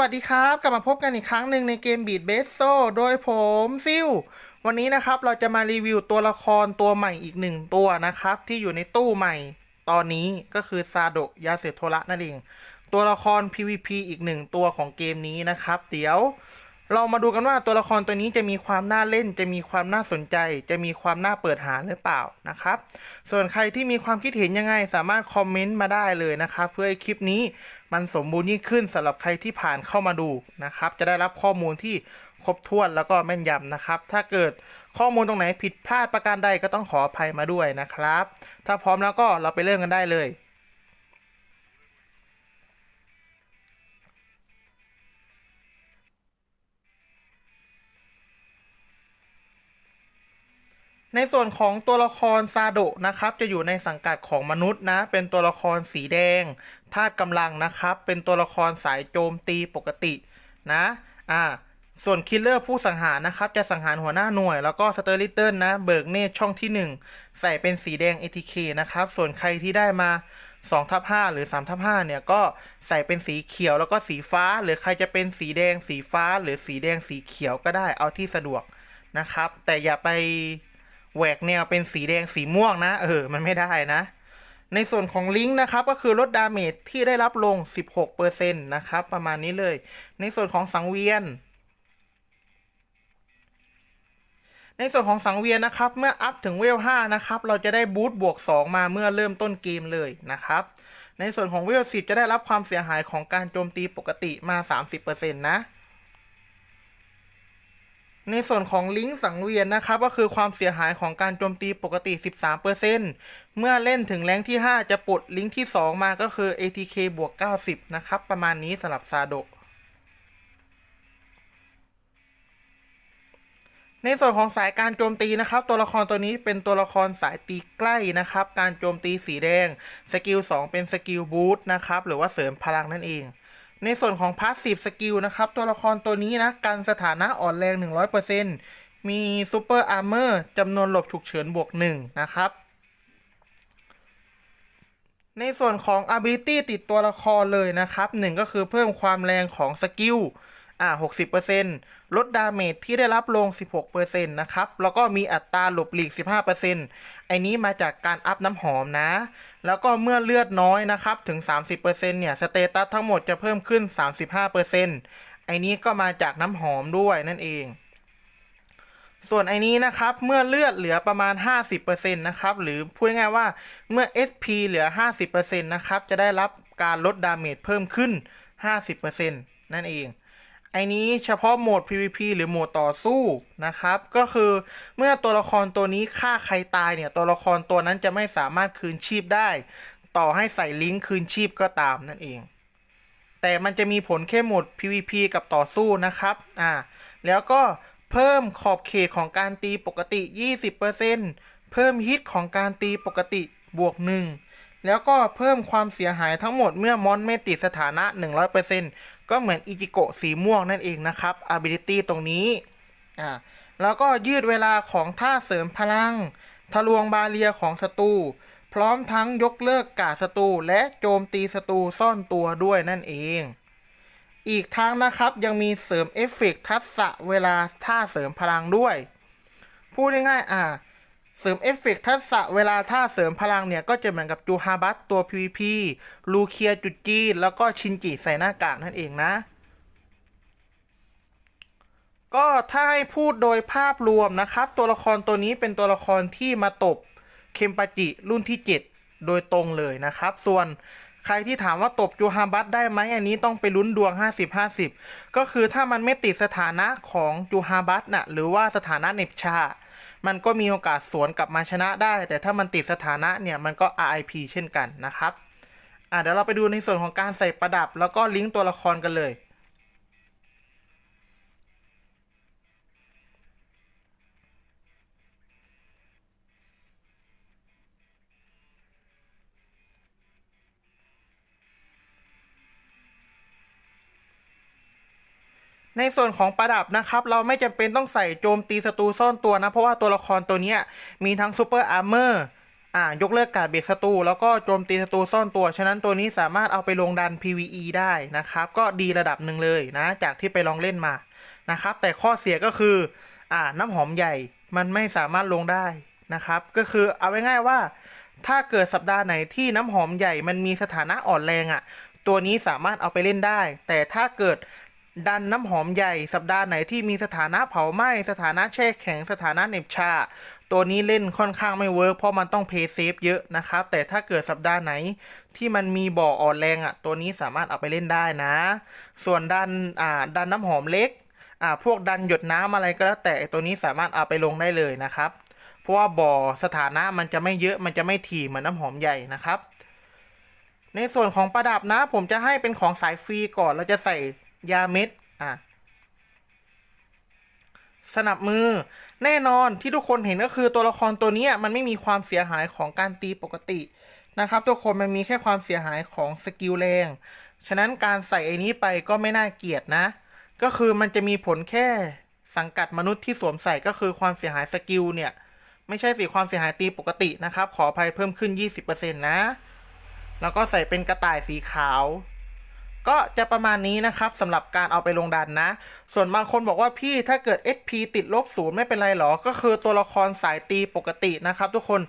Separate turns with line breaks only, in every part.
วัสดีครับ กลับมาพบกันอีกครั้งหนึ่งในเกมบีดเบสโซโดยผมซิลวันนี้นะครับเราจะมารีวิวตัวละครตัวใหม่อีกหนึ่งตัวนะครับ ที่อยู่ในตู้ใหม่ตอนนี้ก็คือซาโดะยาเสโทระนั่นเอง ตัวละคร PVP อีกหนึ่งตัวของเกมนี้นะครับ เดี๋ยว เรามาดูกันว่าตัวละครตัวนี้จะมีความน่าเล่น จะมีความน่าสนใจ จะมีความน่าเปิดหาหรือเปล่านะครับ ส่วนใครที่มีความคิดเห็นยังไงสามารถคอมเมนต์มาได้เลยนะครับ เพื่อให้คลิปนี้มันสมบูรณ์ยิ่งขึ้นสำหรับใครที่ผ่านเข้ามาดูนะครับ จะได้รับข้อมูลที่ครบถ้วนแล้วก็แม่นยำนะครับ ถ้าเกิดข้อมูลตรงไหนผิดพลาดประการใดก็ต้องขออภัยมาด้วยนะครับ ถ้าพร้อมแล้วก็เราไปเริ่มกันได้เลย ในส่วนของตัวละครซาโดะนะครับจะอยู่ในสังกัดของมนุษย์นะ เป็นตัวละครสีแดงธาตุกำลังนะครับ เป็นตัวละครสายโจมตีปกตินะอ่าส่วนคิลเลอร์ผู้สังหารนะครับ จะสังหารหัวหน้าหน่วย แล้วก็สเตอร์ลิตเติลนะเบิกเนตช่องที่ 1 ใส่เป็นสีแดง ATK นะครับ ส่วนใครที่ได้มา2ทับ5หรือ3ทับ5เนี่ยก็ใส่เป็นสีเขียวแล้วก็สีฟ้า หรือใครจะเป็นสีแดงสีฟ้า หรือสีแดงสีเขียวก็ได้เอาที่สะดวกนะครับ แต่อย่าไป แหวกแนวเป็นสีแดงสีม่วงนะ เออ มันไม่ได้นะ ในส่วนของลิงก์นะครับ ก็คือลดดาเมจที่ได้รับลง 16%นะครับ ประมาณนี้เลย ในส่วนของสังเวียน ในส่วนของสังเวียนนะครับ เมื่ออัพถึงเวล 5 นะครับ เราจะได้บูทบวก 2 มาเมื่อเริ่มต้นเกมเลยนะครับ ในส่วนของเวล 10 จะได้รับความเสียหายของการโจมตีปกติมา 30%นะ ในส่วนของลิงก์สังเวียนนะครับก็คือความเสียหายของการโจมตีปกติ 13%เมื่อเล่นถึงแรงที่ 5 จะปลดลิงก์ที่ 2 มาก็คือ ATK บวก 90 นะครับ ประมาณนี้สำหรับซาโดในส่วนของสายการโจมตีนะครับ ตัวละครตัวนี้เป็นตัวละครสายตีใกล้นะครับ การโจมตีสีแดง สกิล 2 เป็นสกิลบูสต์นะครับ หรือว่าเสริมพลังนั่นเอง ในส่วนของพาสซีฟสกิลนะครับ ตัวละครตัวนี้นะกันสถานะอ่อนแรง 100%มีซูเปอร์อาร์เมอร์จำนวนหลบฉุกเฉินบวก 1 นะครับ ในส่วนของ ability ติดตัวละครเลยนะครับ 1 ก็คือเพิ่มความแรงของสกิล อ่า60%ลดดาเมจที่ได้รับลง 16%นะครับ แล้วก็มีอัตราหลบหลีก 15%ไอ้นี้มาจากการอัพน้ำหอมนะ แล้วก็เมื่อเลือดน้อยนะครับ ถึง 30%เนี่ย สเตตัสทั้งหมดจะเพิ่มขึ้น 35%ไอ้นี้ก็มาจากน้ำหอมด้วยนั่นเอง ส่วนไอ้นี้นะครับ เมื่อเลือดเหลือประมาณ 50%นะครับ หรือพูดง่ายว่าเมื่อ SP เหลือ 50%นะครับ จะได้รับการลดดาเมจเพิ่มขึ้น 50%นั่นเอง ไอนี้เฉพาะโหมด PVP หรือโหมดต่อสู้นะครับ ก็คือเมื่อตัวละครตัวนี้ฆ่าใครตายเนี่ย ตัวละครตัวนั้นจะไม่สามารถคืนชีพได้ ต่อให้ใส่ลิงก์คืนชีพก็ตามนั่นเอง แต่มันจะมีผลแค่โหมด PVP กับต่อสู้นะครับ อ่า แล้วก็เพิ่มขอบเขตของการตีปกติ 20%เพิ่มฮิตของการตีปกติบวก 1 แล้วก็เพิ่มความเสียหายทั้งหมดเมื่อมอนไม่ติดสถานะ 100% ก็เหมือนอิจิโกะสีม่วงนั่นเองนะครับ ability ตรงนี้อ่าแล้วก็ยืดเวลาของท่าเสริมพลัง ทะลวงบาเรียของศัตรูพร้อมทั้งยกเลิกกาศัตรูและโจมตีศัตรูซ่อนตัวด้วยนั่นเอง อีกทั้งนะครับยังมีเสริมเอฟเฟกต์ทักษะเวลาท่าเสริมพลังด้วย พูดง่ายๆอ่า เสริมเอฟเฟกต์ทักษะเวลาท่าเสริมพลังเนี่ย ก็จะเหมือนกับจูฮาบัตตัว PVP ลูเคียจุดจีนแล้วก็ชินจิใส่หน้ากากนั่นเองนะ ก็ถ้าให้พูดโดยภาพรวมนะครับ ตัวละครตัวนี้เป็นตัวละครที่มาตบเคมปาจิรุ่นที่ 7 โดยตรงเลยนะครับ ส่วนใครที่ถามว่าตบจูฮาบัตได้ไหมอันนี้ต้องไปลุ้นดวง 50-50 ก็คือถ้ามันไม่ติดสถานะของจูฮาบัตน่ะหรือว่าสถานะเนบชา มันก็มีโอกาสสวนกลับมาชนะได้ แต่ถ้ามันติดสถานะเนี่ยมันก็ RIP เช่นกันนะครับอะเดี๋ยวเราไปดูในส่วนของการใส่ประดับ แล้วก็ลิงก์ตัวละครกันเลย ในส่วนของประดับนะครับเราไม่จำเป็นต้องใส่โจมตีศัตรูซ่อนตัวนะ เพราะว่าตัวละครตัวนี้มีทั้งซูเปอร์อาร์เมอร์อ่ายกเลิกการเบรกศัตรูแล้วก็โจมตีศัตรูซ่อนตัว ฉะนั้นตัวนี้สามารถเอาไปลงดัน PVE ได้นะครับ ก็ดีระดับหนึ่งเลยนะ จากที่ไปลองเล่นมานะครับ แต่ข้อเสียก็คืออ่าน้ำหอมใหญ่มันไม่สามารถลงได้นะครับ ก็คือเอาไว้ง่ายว่า ถ้าเกิดสัปดาห์ไหนที่น้ำหอมใหญ่มันมีสถานะอ่อนแรงอะ่ะ ตัวนี้สามารถเอาไปเล่นได้ แต่ถ้าเกิด ดันน้ำหอมใหญ่สัปดาห์ไหนที่มีสถานะเผาไหม้สถานะแช่แข็งสถานะเน็บชา ตัวนี้เล่นค่อนข้างไม่เวิร์กเพราะมันต้องเพย์เซฟเยอะนะครับ แต่ถ้าเกิดสัปดาห์ไหนที่มันมีบ่ออ่อนแรงอะ่ะ ตัวนี้สามารถเอาไปเล่นได้นะ ส่วนดันอ่าดันน้ำหอมเล็กอ่าพวกดันหยดน้ำอะไรก็แล้วแต่ตัวนี้สามารถเอาไปลงได้เลยนะครับ เพราะว่าบ่อสถานะมันจะไม่เยอะมันจะไม่ถี่เหมือนน้ำหอมใหญ่นะครับ ในส่วนของประดับนะ ผมจะให้เป็นของสายฟรีก่อนเราจะใส่ ยาเม็ดอะสนับมือ แน่นอนที่ทุกคนเห็นก็คือตัวละครตัวนี้มันไม่มีความเสียหายของการตีปกตินะครับ ทุกคนมันมีแค่ความเสียหายของสกิลแรง ฉะนั้นการใส่ไอ้นี้ไปก็ไม่น่าเกลียดนะ ก็คือมันจะมีผลแค่สังกัดมนุษย์ที่สวมใส่ก็คือความเสียหายสกิลเนี่ย ไม่ใช่สิความเสียหายตีปกตินะครับ ขออภัยเพิ่มขึ้น 20%นะ แล้วก็ใส่เป็นกระต่ายสีขาว ก็จะประมาณนี้นะครับสำหรับการเอาไปลงดันนะ ส่วนบางคนบอกว่าพี่ถ้าเกิด SP ติดลบศูนย์ไม่เป็นไรหรอ ก็คือตัวละครสายตีปกตินะครับ ทุกคน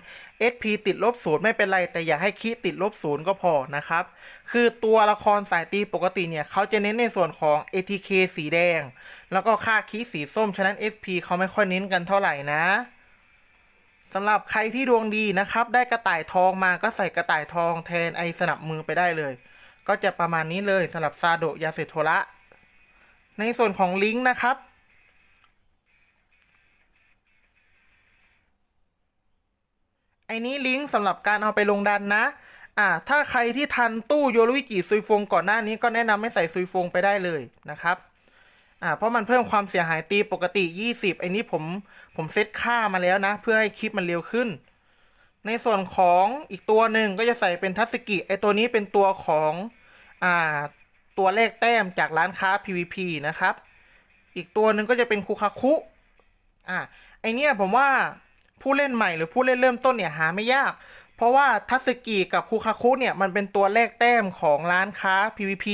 SP ติดลบศูนย์ไม่เป็นไร แต่อย่าให้คีติดลบศูนย์ก็พอนะครับ คือตัวละครสายตีปกติเนี่ยเขาจะเน้นในส่วนของ ATK สีแดง แล้วก็ค่าคีสีส้ม ฉะนั้น SP เขาไม่ค่อยเน้นกันเท่าไหร่นะสำหรับใครที่ดวงดีนะครับ ได้กระต่ายทองมาก็ใส่กระต่ายทองแทนไอสนับมือไปได้เลย ก็จะประมาณนี้เลยสำหรับซาโดยาเสโทระในส่วนของลิงก์นะครับ ไอ้นี้ลิงก์สำหรับการเอาไปลงดันนะ อ่า ถ้าใครที่ทันตู้โยรุวิจิซุยฟงก่อนหน้านี้ก็แนะนำให้ใส่ซุยฟงไปได้เลยนะครับ อ่า เพราะมันเพิ่มความเสียหายตีปกติ 20ไอ้นี้ผมผมเซตค่ามาแล้วนะ เพื่อให้คลิปมันเร็วขึ้น ในส่วนของอีกตัวหนึ่งก็จะใส่เป็นทัศกิไอตัวนี้เป็นตัวของอ่าตัวเลขแต้มจากร้านค้า PVP นะครับ อีกตัวหนึ่งก็จะเป็นคูคาคุอ่าไอเนี้ยผมว่าผู้เล่นใหม่หรือผู้เล่นเริ่มต้นเนี่ยหาไม่ยาก เพราะว่าทัศกิกับคูคาคุเนี่ยมันเป็นตัวเลขแต้มของร้านค้า PVP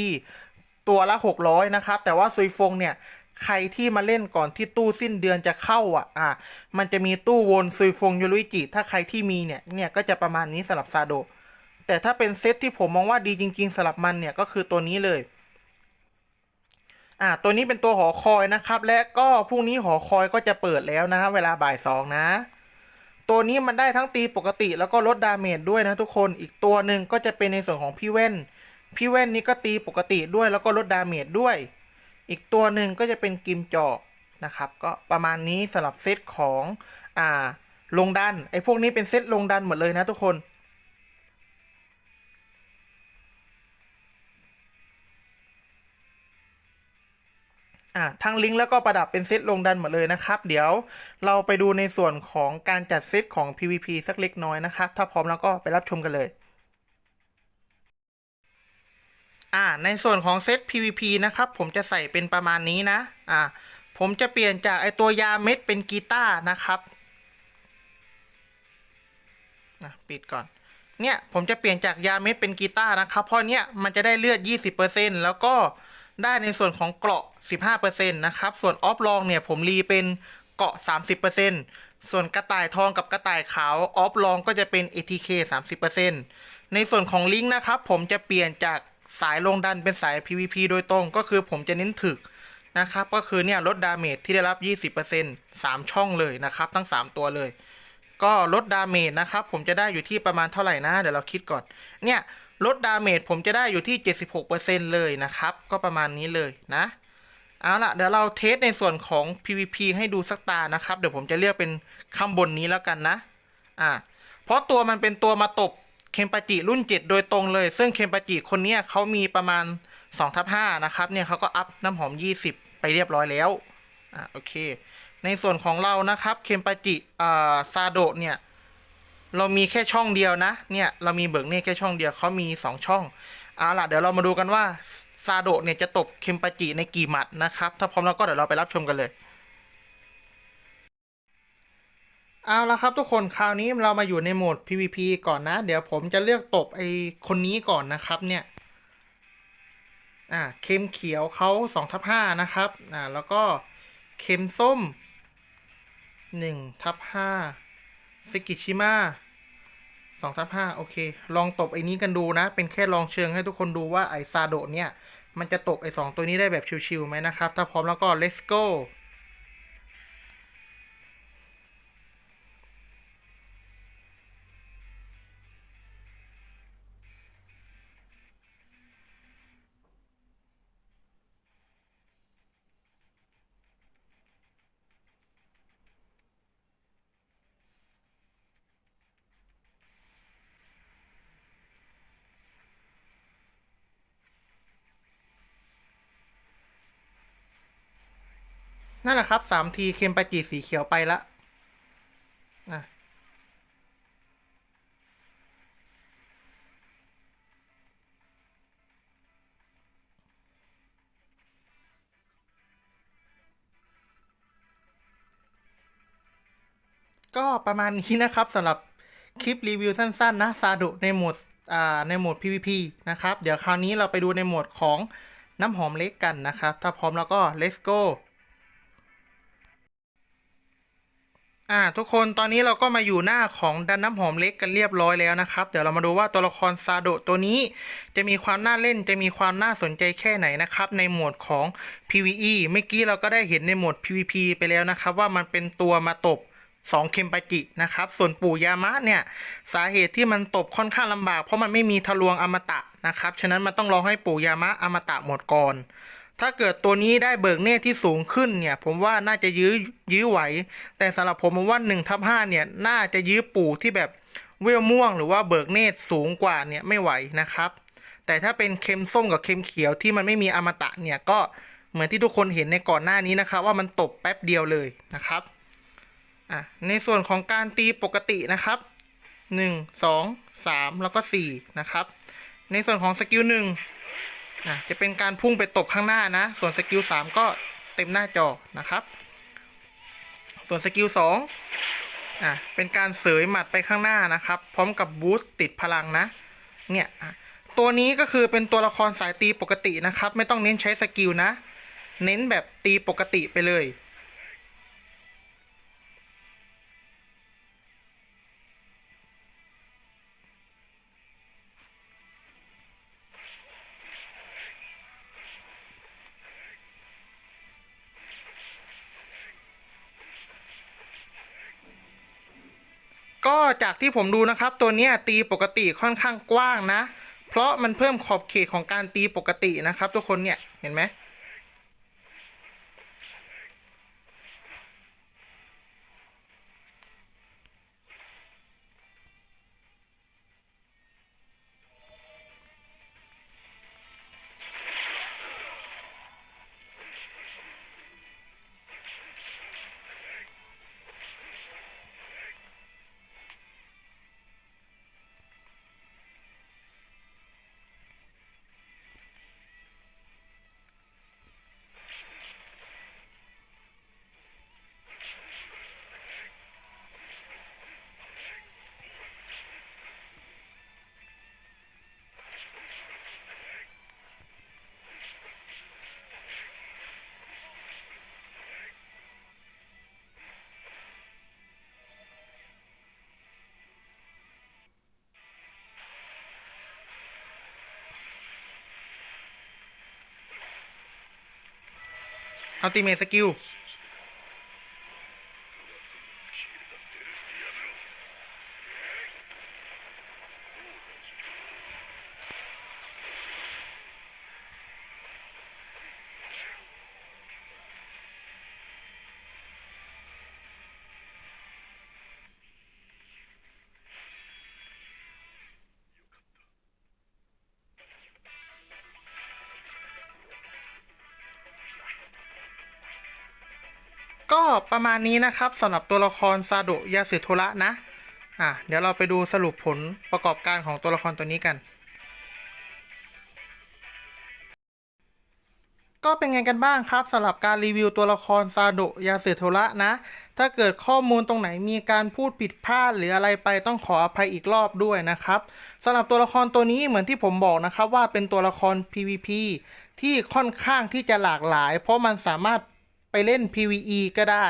ตัวละ 600 นะครับ แต่ว่าซุยฟงเนี่ย ใครที่มาเล่นก่อนที่ตู้สิ้นเดือนจะเข้าอะ อะ มันจะมีตู้วนซุยฟงยูรุอิจิ ถ้าใครที่มีเนี่ย เนี่ยก็จะประมาณนี้สำหรับซาโด แต่ถ้าเป็นเซตที่ผมมองว่าดีจริง ๆสำหรับมันเนี่ยก็คือตัวนี้เลย อ่า ตัวนี้เป็นตัวหอคอยนะครับ และก็พรุ่งนี้หอคอยก็จะเปิดแล้วนะเวลาบ่ายสองนะ ตัวนี้มันได้ทั้งตีปกติแล้วก็ลดดาเมจด้วยนะทุกคน อีกตัวหนึ่งก็จะเป็นในส่วนของพี่เว่น พี่เว่นนี่ก็ตีปกติด้วยแล้วก็ลดดาเมจด้วย อีกตัวหนึ่งก็จะเป็นกิมจอกนะครับ ก็ประมาณนี้สำหรับเซตของอ่าลงดันไอ้พวกนี้เป็นเซตลงดันหมดเลยนะทุกคนอะทั้งลิงก์แล้วก็ประดับเป็นเซตลงดันหมดเลยนะครับ เดี๋ยวเราไปดูในส่วนของการจัดเซตของ PVP สักเล็กน้อยนะครับ ถ้าพร้อมแล้วก็ไปรับชมกันเลย อ่าในส่วนของเซต PVP นะครับผมจะใส่เป็นประมาณนี้นะอ่าผมจะเปลี่ยนจากไอตัวยาเม็ดเป็นกีตาร์นะครับนะปิดก่อน เนี่ยผมจะเปลี่ยนจากยาเม็ดเป็นกีตาร์นะครับ เพราะเนี้ยมันจะได้เลือด 20%แล้วก็ได้ในส่วนของเกราะ 15%นะครับ ส่วนออฟลองเนี่ยผมรีเป็นเกราะ 30%ส่วนกระต่ายทองกับกระต่ายขาวออฟลองก็จะเป็น ATK 30%ในส่วนของลิงก์นะครับ ผมจะเปลี่ยนจาก สายลงดันเป็นสาย PVP โดยตรงก็คือผมจะเน้นถึกนะครับ ก็คือเนี่ยลดดาเมจที่ได้รับ 20% 3 ช่องเลยนะครับ ทั้ง 3 ตัวเลย ก็ลดดาเมจนะครับ ผมจะได้อยู่ที่ประมาณเท่าไหร่นะ เดี๋ยวเราคิดก่อน เนี่ยลดดาเมจผมจะได้อยู่ที่ 76%เลยนะครับ ก็ประมาณนี้เลยนะเอาล่ะเดี๋ยวเราเทสในส่วนของ PVP ให้ดูสักตานะครับ เดี๋ยวผมจะเลือกเป็นข้างบนนี้แล้วกันนะ อ่า เพราะตัวมันเป็นตัวมาตบ เคมปาจิรุ่น 7 โดยตรงเลย ซึ่งเคมปาจิคนนี้เขามีประมาณ2ทับ5นะครับ เนี่ยเขาก็อัพน้ำหอม 20 ไปเรียบร้อยแล้วอ่าโอเค ในส่วนของเรานะครับเคมปาจิอ่าซาโดะเนี่ย เรามีแค่ช่องเดียวนะ เนี่ยเรามีเบิกเน่แค่ช่องเดียวเขามี 2 ช่องเอาล่ะเดี๋ยวเรามาดูกันว่าซาโดะเนี่ยจะตบเคมปาจิในกี่หมัดนะครับ ถ้าพร้อมแล้วก็เดี๋ยวเราไปรับชมกันเลย เอาละครับทุกคนคราวนี้เรามาอยู่ในโหมด PVP ก่อนนะ เดี๋ยวผมจะเลือกตบไอคนนี้ก่อนนะครับเนี่ย อ่าเข็มเขียวเขาสองทับห้านะครับ อ่าแล้วก็เข็มส้มหนึ่งทับห้าซิกิชิมะสองทับห้าโอเค ลองตบไอ้นี้กันดูนะ เป็นแค่ลองเชิงให้ทุกคนดูว่าไอซาโดเนี่ย มันจะตบไอสองตัวนี้ได้แบบชิวๆไหมนะครับ ถ้าพร้อมแล้วก็ let's go นั่นแหละครับสามทีเค็มปาจิสีเขียวไปละนะก็ประมาณนี้นะครับสำหรับคลิปรีวิวสั้นๆนะซาดุในโหมดอ่าในโหมด PVP นะครับ เดี๋ยวคราวนี้เราไปดูในโหมดของน้ำหอมเล็กกันนะครับ ถ้าพร้อมแล้วก็ let's go อ่าทุกคนตอนนี้เราก็มาอยู่หน้าของดันน้ำหอมเล็กกันเรียบร้อยแล้วนะครับ เดี๋ยวเรามาดูว่าตัวละครซาโดตัวนี้ จะมีความน่าเล่นจะมีความน่าสนใจแค่ไหนนะครับ ในหมวดของ PVE เมื่อกี้เราก็ได้เห็นในหมวด PVP ไปแล้วนะครับ ว่ามันเป็นตัวมาตบ2เคมปาจินะครับ ส่วนปู่ยามะเนี่ย สาเหตุที่มันตบค่อนข้างลำบาก เพราะมันไม่มีทะลวงอมตะนะครับฉะนั้นมันต้องรอให้ปู่ยามะอมตะหมดก่อน ถ้าเกิดตัวนี้ได้เบิกเนตที่สูงขึ้นเนี่ย ผมว่าน่าจะยื้อยื้อไหว แต่สำหรับผมผมว่า1ทับ5เนี่ย น่าจะยื้อปู่ที่แบบเวลม่วง หรือว่าเบิกเนตสูงกว่าเนี่ยไม่ไหวนะครับ แต่ถ้าเป็นเค็มส้มกับเค็มเขียวที่มันไม่มีอมตะเนี่ยก็เหมือนที่ทุกคนเห็นในก่อนหน้านี้นะครับ ว่ามันตบแป๊บเดียวเลยนะครับอะในส่วนของการตีปกตินะครับหนึ่งสองสามแล้วก็สี่นะครับ ในส่วนของสกิลห นะจะเป็นการพุ่งไปตบข้างหน้านะ ส่วนสกิลสามก็เต็มหน้าจอนะครับ ส่วนสกิลสองอะเป็นการเสยหมัดไปข้างหน้านะครับ พร้อมกับบูสต์ติดพลังนะ เนี่ยตัวนี้ก็คือเป็นตัวละครสายตีปกตินะครับ ไม่ต้องเน้นใช้สกิลนะ เน้นแบบตีปกติไปเลย ก็จากที่ผมดูนะครับ ตัวนี้ตีปกติค่อนข้างกว้างนะ เพราะมันเพิ่มขอบเขตของการตีปกตินะครับ ทุกคนเนี่ยเห็นไหม อัลติเมทสกิล ก็ประมาณนี้นะครับสำหรับตัวละครซาโดะยาสึโทระนะอะเดี๋ยวเราไปดูสรุปผลประกอบการของตัวละครตัวนี้กัน ก็เป็นไงกันบ้างครับสำหรับการรีวิวตัวละครซาโดะยาเสโทระนะ ถ้าเกิดข้อมูลตรงไหนมีการพูดผิดพลาดหรืออะไรไปต้องขออภัยอีกรอบด้วยนะครับสำหรับตัวละครตัวนี้เหมือนที่ผมบอกนะครับว่าเป็นตัวละคร PVP ที่ค่อนข้างที่จะหลากหลาย เพราะมันสามารถ ไปเล่น PVE ก็ได้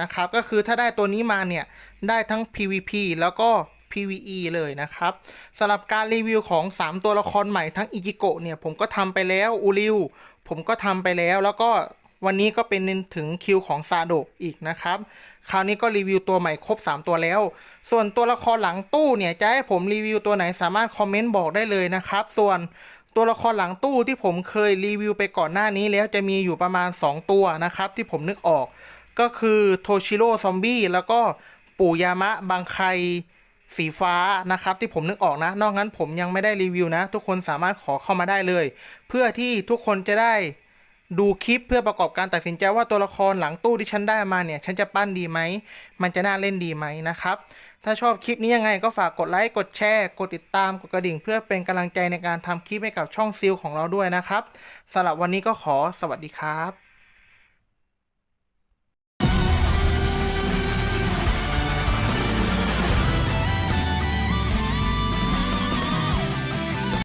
นะครับ ก็คือถ้าได้ตัวนี้มาเนี่ย ได้ทั้ง PVP แล้วก็ PVE เลยนะครับสำหรับการรีวิวของ 3 ตัวละครใหม่ทั้งอิจิโกะเนี่ย ผมก็ทำไปแล้วอูริวผมก็ทำไปแล้วแล้วก็วันนี้ก็เป็นถึงคิวของซาโดะอีกนะครับ คราวนี้ก็รีวิวตัวใหม่ครบ 3 ตัวแล้ว ส่วนตัวละครหลังตู้เนี่ยจะให้ผมรีวิวตัวไหนสามารถคอมเมนต์บอกได้เลยนะครับ ส่วน ตัวละครหลังตู้ที่ผมเคยรีวิวไปก่อนหน้านี้แล้วจะมีอยู่ประมาณ 2 ตัวนะครับ ที่ผมนึกออก ก็คือโทชิโร่ซอมบี้แล้วก็ปู่ยามะบางไคสีฟ้านะครับที่ผมนึกออกนะ นอกนั้นผมยังไม่ได้รีวิวนะ ทุกคนสามารถขอเข้ามาได้เลย เพื่อที่ทุกคนจะได้ดูคลิปเพื่อประกอบการตัดสินใจว่าตัวละครหลังตู้ที่ฉันได้มาเนี่ย ฉันจะปั้นดีไหม มันจะน่าเล่นดีไหมนะครับ ถ้าชอบคลิปนี้ยังไงก็ฝากกดไลค์ กดแชร์ กดติดตาม กดกระดิ่ง เพื่อเป็นกำลังใจในการทำคลิปให้กับช่องซิลของเราด้วยนะครับสำหรับวันนี้ก็ขอสวัสดีครับ